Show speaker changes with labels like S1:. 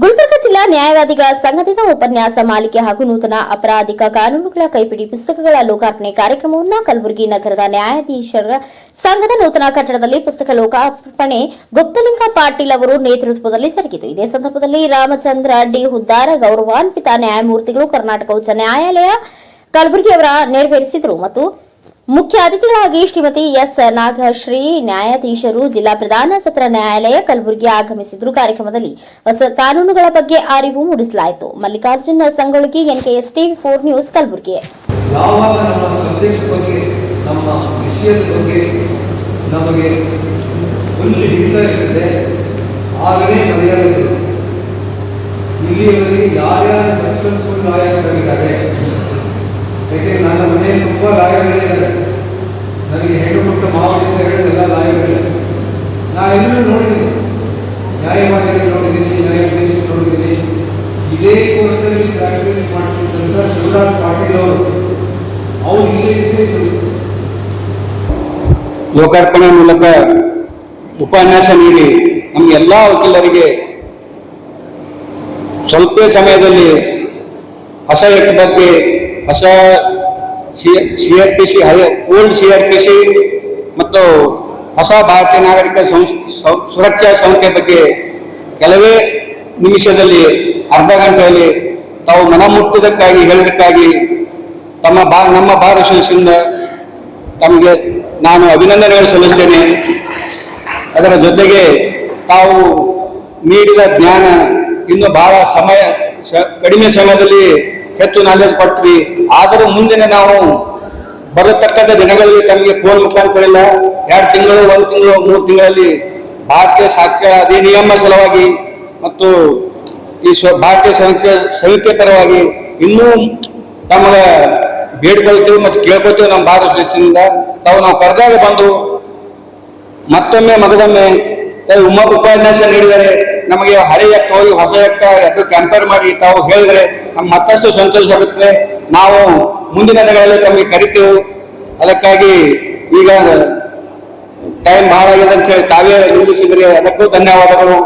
S1: ಗುಲ್ಬರ್ಗ ಜಿಲ್ಲಾ ನ್ಯಾಯವಾದಿಗಳ ಸಂಘದಿಂದ ಉಪನ್ಯಾಸ ಮಾಲಿಕೆ ಹಾಗೂ ನೂತನ ಅಪರಾಧಿಕ ಕಾನೂನುಗಳ ಕೈಪಿಡಿ ಪುಸ್ತಕಗಳ ಲೋಕಾರ್ಪಣೆ ಕಾರ್ಯಕ್ರಮವನ್ನು ಕಲಬುರಗಿ ನಗರದ ನ್ಯಾಯಾಧೀಶರ ಸಂಘದ ನೂತನ ಕಟ್ಟಡದಲ್ಲಿ ಪುಸ್ತಕ ಲೋಕಾರ್ಪಣೆ ಗುಪ್ತಲಿಂಗ ಪಾಟೀಲ್ ಅವರು ನೇತೃತ್ವದಲ್ಲಿ ಜರುಗಿತು. ಇದೇ ಸಂದರ್ಭದಲ್ಲಿ ರಾಮಚಂದ್ರ ಡಿ ಹುದ್ದಾರ ಗೌರವಾನ್ವಿತ ನ್ಯಾಯಮೂರ್ತಿಗಳು ಕರ್ನಾಟಕ ಉಚ್ಚ ನ್ಯಾಯಾಲಯ ಕಲಬುರಗಿ ಅವರ ನೆರವೇರಿಸಿದರು ಮತ್ತು ಮುಖ್ಯ ಅತಿಥಿಗಳಾಗಿ ಶ್ರೀಮತಿ ಎಸ್ ನಾಗಶ್ರೀ, ನ್ಯಾಯಾಧೀಶರು, ಜಿಲ್ಲಾ ಪ್ರಧಾನ ಸತ್ರ ನ್ಯಾಯಾಲಯ, ಕಲಬುರಗಿ ಆಗಮಿಸಿದ್ರು. ಕಾರ್ಯಕ್ರಮದಲ್ಲಿ ಹೊಸ ಕಾನೂನುಗಳ ಬಗ್ಗೆ ಅರಿವು ಮೂಡಿಸಲಾಯಿತು. Mallikarjuna Sangolgi NKS TV four news Kalaburagi.
S2: Successful ಯಾಕೆಂದ್ರೆ ನನ್ನ ಮನೆಯಲ್ಲಿ ತುಂಬ ಲಾಯರ್ಗಳಿದ್ದಾರೆ. ನನಗೆ ಹೆಣ್ಣು ಮಕ್ಕಳು ಮಾವನಿಂದ ಹೇಳಿದೆಲ್ಲ ಲಾಯರ್ಗಳಿದ್ದಾರೆ. ನಾ ಎಲ್ಲರೂ ನೋಡಿದ್ದೀನಿ. ನ್ಯಾಯವಾದಿಗಳು ನೋಡಿದ್ದೀನಿ, ನ್ಯಾಯಾಧೀಶರು ನೋಡಿದ್ದೀನಿ. ಇದೇ ಕೋರ್ಟಲ್ಲಿ ಪ್ರಾಕ್ಟೀಸ್ ಮಾಡ್ತಿದ್ದಂಥ ಶಿವರಾಜ್ ಪಾಟೀಲ್ ಅವರು. ಅವರು ಇಲ್ಲೇ ಇದ್ದೇ
S3: ಲೋಕಾರ್ಪಣೆ ಮೂಲಕ ಉಪನ್ಯಾಸ ನೀಡಿ ನಮ್ಮ ಎಲ್ಲ ವಕೀಲರಿಗೆ ಸ್ವಲ್ಪ ಸಮಯದಲ್ಲಿ ಅಸಹ್ಯಕ್ಕೆ ಬಗ್ಗೆ ಹೊಸ C R P C old C R P C ಮತ್ತು ಹೊಸ ಭಾರತೀಯ ನಾಗರಿಕ ಸುರಕ್ಷಾ ಸಂಸ್ಥೆ ಬಗ್ಗೆ ಕೆಲವೇ ನಿಮಿಷದಲ್ಲಿ ಅರ್ಧ ಗಂಟೆಯಲ್ಲಿ ತಾವು ಮನಮುಟ್ಟುವುದಕ್ಕಾಗಿ ಹೇಳಿದಕ್ಕಾಗಿ ತಮ್ಮ ಬಾ, ನಮ್ಮ ಭಾರತ ಅಸೋಸಿಯೇಷನ್ ತಮಗೆ ನಾನು ಅಭಿನಂದನೆಗಳು ಸಲ್ಲಿಸ್ತೇನೆ. ಅದರ ಜೊತೆಗೆ ತಾವು ನೀಡಿದ ಜ್ಞಾನ ಇನ್ನು ಬಹಳ ಸಮಯ ಕಡಿಮೆ ಸಮಯದಲ್ಲಿ ಹೆಚ್ಚು ನಾಲೆಜ್ ಪಡ್ತೀವಿ ಆದರೂ ಮುಂದಿನ ನಾವು ಬರತಕ್ಕಂಥ ದಿನಗಳಲ್ಲಿ ತಮಗೆ ಫೋನ್ ಮುಖಾಂತರ ಇಲ್ಲ ಎರಡು ತಿಂಗಳು, ಒಂದು ತಿಂಗಳು, ಮೂರು ತಿಂಗಳಲ್ಲಿ ಭಾರತೀಯ ಸಾಕ್ಷ್ಯ ಅಧಿನಿಯಮ ಸಲುವಾಗಿ ಮತ್ತು ಈ ಸ್ವ ಭಾರತೀಯ ಸಾಕ್ಷ್ಯ ಸಂಹಿತೆ ಪರವಾಗಿ ಇನ್ನೂ ತಮಗೆ ಬೇಡ್ಕೊಳ್ತೀವಿ ಮತ್ತು ಕೇಳ್ಕೊಳ್ತೀವಿ ನಮ್ಮ ಭಾರತ ದೇಶದಿಂದ. ತಾವು ನಾವು ಕರೆದಾಗ ಬಂದು ಮತ್ತೊಮ್ಮೆ, ಮಗದೊಮ್ಮೆ ತಾವು ಉಮ್ಮ ಉಪನ್ಯಾಸ ನೀಡಿದರೆ ನಮಗೆ ಹಳೆ ಎಕ್ಕ ಹೋಗಿ ಹೊಸ ಎರಡು ಕಂಪೇರ್ ಮಾಡಿ ತಾವು ಹೇಳಿದ್ರೆ ನಮ್ಗೆ ಮತ್ತಷ್ಟು ಸಂತೋಷ ಆಗುತ್ತೆ. ನಾವು ಮುಂದಿನ ದಿನಗಳಲ್ಲಿ ತಮಗೆ ಕರಿತೇವೆ. ಅದಕ್ಕಾಗಿ ಈಗ ಟೈಮ್ ಬಹಳ ಆಗಿದೆ ಅಂತ ಹೇಳಿ ತಾವೇ ನಿಲ್ಲಿಸಿದ್ರೆ. ಅದಕ್ಕೂ ಧನ್ಯವಾದಗಳು.